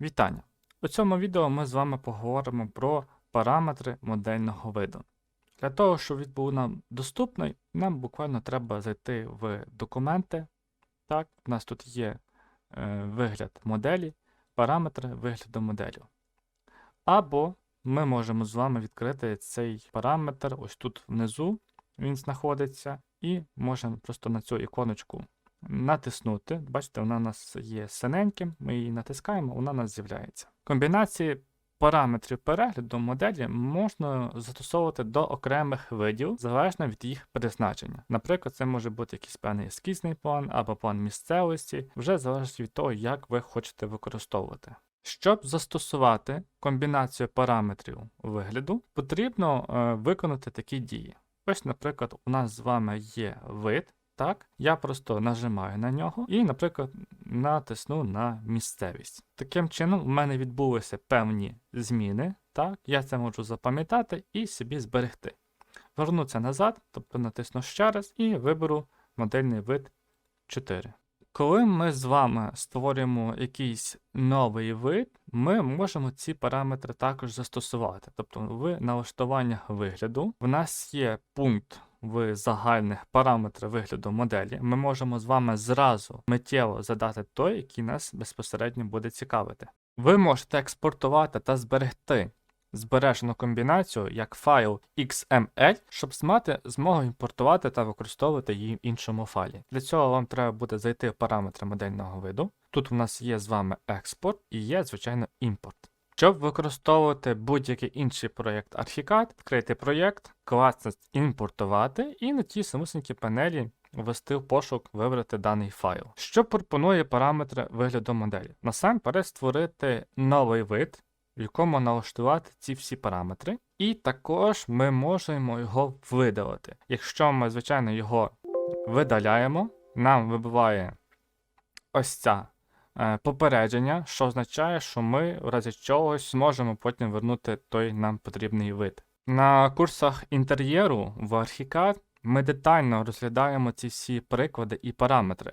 Вітання! У цьому відео ми з вами поговоримо про параметри модельного виду. Для того, щоб він був нам доступний, нам буквально треба зайти в документи. Так, у нас тут є е, вигляд моделі, параметри вигляду моделі. Або ми можемо з вами відкрити цей параметр ось тут внизу, він знаходиться, і можемо просто на цю іконочку натиснути. Бачите, вона у нас є синеньким, ми її натискаємо, вона у нас з'являється. Комбінації параметрів перегляду моделі можна застосовувати до окремих видів залежно від їх призначення. Наприклад, це може бути якийсь певний ескізний план або план місцевості, вже залежить від того, як ви хочете використовувати. Щоб застосувати комбінацію параметрів вигляду, потрібно е, виконати такі дії. Ось, наприклад, у нас з вами є вид. Так, я просто нажимаю на нього і, наприклад, натисну на місцевість. Таким чином, у мене відбулися певні зміни. Так, я це можу запам'ятати і собі зберегти. Вернуться назад, тобто натисну ще раз і виберу модельний вид 4. Коли ми з вами створюємо якийсь новий вид, ми можемо ці параметри також застосувати. Тобто в налаштуваннях вигляду в нас є пункт в загальних параметрах вигляду моделі. Ми можемо з вами зразу миттєво задати той, який нас безпосередньо буде цікавити. Ви можете експортувати та зберегти збережену комбінацію як файл XML, щоб мати змогу імпортувати та використовувати її в іншому файлі. Для цього вам треба буде зайти в параметри модельного виду. Тут у нас є з вами експорт і є, звичайно, імпорт. Щоб використовувати будь-який інший проєкт Archicad, відкрити проєкт, класнути імпортувати і на тій самісінькій панелі ввести в пошук, вибрати даний файл. Що пропонує параметри вигляду моделі? Насамперед створити новий вид, в якому налаштувати ці всі параметри, і також ми можемо його видалити. Якщо ми, звичайно, його видаляємо, нам вибиває ось ця е, попередження, що означає, що ми в разі чогось зможемо потім вернути той нам потрібний вид. На курсах інтер'єру в Archicad ми детально розглядаємо ці всі приклади і параметри.